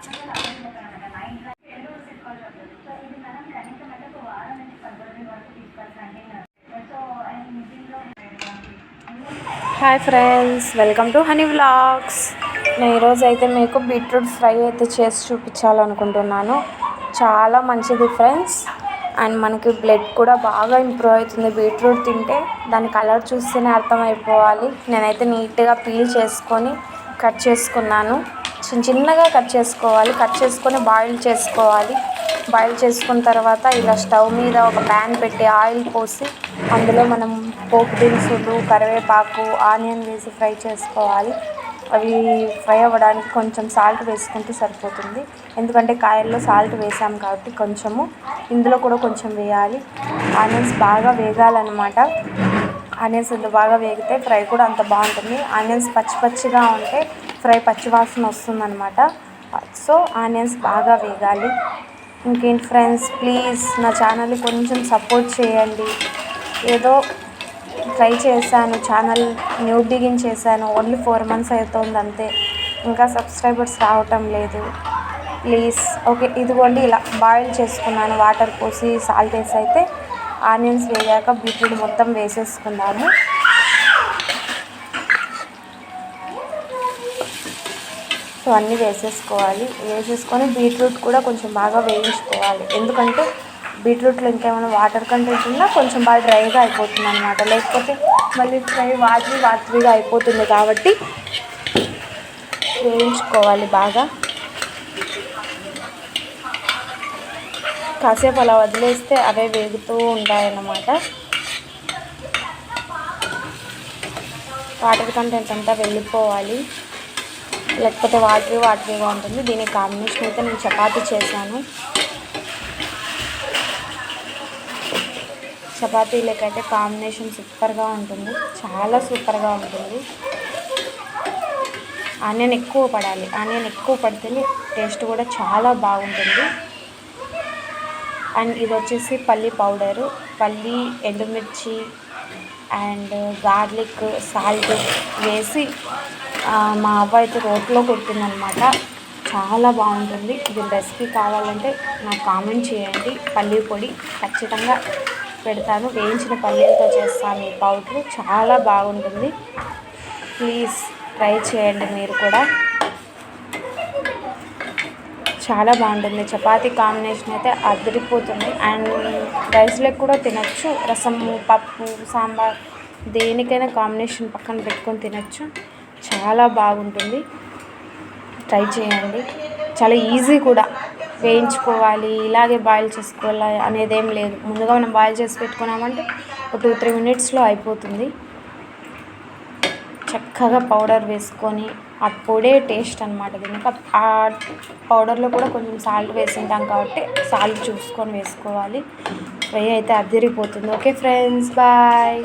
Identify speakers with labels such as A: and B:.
A: Hi friends welcome to Honey Vlogs నేను ఈరోజు అయితే మీకు బీట్రూట్ ఫ్రై అయితే చేసి చూపించాలనుకుంటున్నాను. చాలా మంచిది ఫ్రెండ్స్ అండ్ మనకి బ్లడ్ కూడా బాగా ఇంప్రూవ్ అవుతుంది బీట్రూట్ తింటే. దాని కలర్ చూస్తేనే అర్థమైపోవాలి. నేనైతే నీట్గా పీల్ చేసుకొని కట్ చేసుకున్నాను. చిన్న చిన్నగా కట్ చేసుకోవాలి. కట్ చేసుకొని బాయిల్ చేసుకోవాలి. బాయిల్ చేసుకున్న తర్వాత ఇలా స్టవ్ మీద ఒక ప్యాన్ పెట్టి ఆయిల్ పోసి అందులో మనం పోపు దినుసులు కరివేపాకు ఆనియన్ వేసి ఫ్రై చేసుకోవాలి. అవి ఫ్రై అవ్వడానికి కొంచెం సాల్ట్ వేసుకుంటే సరిపోతుంది. ఎందుకంటే కాయల్లో సాల్ట్ వేసాం కాబట్టి కొంచెము. ఇందులో కూడా కొంచెం వేయాలి. ఆనియన్స్ బాగా వేగాలన్నమాట. ఆనియన్స్ ఎంత బాగా వేగితే ఫ్రై కూడా అంత బాగుంటుంది. ఆనియన్స్ పచ్చి పచ్చిగా ఉంటే ఫ్రై పచ్చివాసన వస్తుందన్నమాట. సో ఆనియన్స్ బాగా వేగాలి. ఇంకేంటి ఫ్రెండ్స్ ప్లీజ్ నా ఛానల్ కొంచెం సపోర్ట్ చేయండి. ఏదో ట్రై చేశాను ఛానల్ న్యూ బిగిన్ చేశాను ఓన్లీ ఫోర్ మంత్స్ అవుతుంది అంతే. ఇంకా సబ్స్క్రైబర్స్ రావటం లేదు. ప్లీజ్ ఓకే ఇదిగోండి ఇలా బాయిల్ చేసుకున్నాను వాటర్ పోసి సాల్ట్ వేసి అయితే ఆనియన్స్ వేయాక బీట్రూట్ మొత్తం వేసేసుకున్నాను. సో అన్నీ వేసేసుకోవాలి. వేసేసుకొని బీట్రూట్ కూడా కొంచెం బాగా వేయించుకోవాలి. ఎందుకంటే బీట్రూట్లో ఇంకేమైనా వాటర్ కంటెంట్ ఉన్నా కొంచెం బాగా డ్రైగా అయిపోతుంది అనమాట లేకపోతే మళ్ళీ ఫ్రై వాటరీ వాటరీగా అయిపోతుంది కాబట్టి వేయించుకోవాలి బాగా. కాసేపు అలా వదిలేస్తే అవే వేగుతూ ఉంటాయన్నమాట. వాటర్ కంటెంట్ అంతా వెళ్ళిపోవాలి. లేకపోతే వాటరీ వాటరీగా ఉంటుంది. దీని కాంబినేషన్ అయితే నేను చపాతీ చేశాను. చపాతీలకైతే కాంబినేషన్ సూపర్గా ఉంటుంది. చాలా సూపర్గా ఉంటుంది. ఆనియన్ ఎక్కువ పడాలి. ఆనియన్ ఎక్కువ పడితే టేస్ట్ కూడా చాలా బాగుంటుంది. అండ్ ఇది వచ్చేసి పల్లి పౌడరు. పల్లి ఎండుమిర్చి అండ్ గార్లిక్ సాల్ట్ వేసి మా అవ్వ అయితే రోట్లో కొట్టిందనమాట. చాలా బాగుంటుంది. ఇది రెసిపీ కావాలంటే నాకు కామెంట్ చేయండి. పల్లీ పొడి ఖచ్చితంగా పెడతాను. వేయించిన పల్లీలతో చేస్తాను ఈ పౌడర్. చాలా బాగుంటుంది. ప్లీజ్ ట్రై చేయండి మీరు కూడా. చాలా బాగుంటుంది. చపాతీ కాంబినేషన్ అయితే అదిరిపోతుంది. అండ్ రైస్లోకి కూడా తినచ్చు. రసము పప్పు సాంబార్ దేనికైనా కాంబినేషన్ పక్కన పెట్టుకొని తినచ్చు. చాలా బాగుంటుంది. ట్రై చేయండి. చాలా ఈజీ కూడా. వేయించుకోవాలి ఇలాగే బాయిల్ చేసుకోవాలి అనేది ఏం లేదు. ముందుగా మనం బాయిల్ చేసి పెట్టుకున్నామంటే ఒక టూ త్రీ మినిట్స్లో అయిపోతుంది. చక్కగా పౌడర్ వేసుకొని అప్పుడే టేస్ట్ అనమాట దీనికి ఆ పౌడర్లో కూడా కొంచెం సాల్ట్ వేసింటాం కాబట్టి సాల్ట్ చూసుకొని వేసుకోవాలి. ఫ్రై అయితే అదిరిపోతుంది. Okay friends bye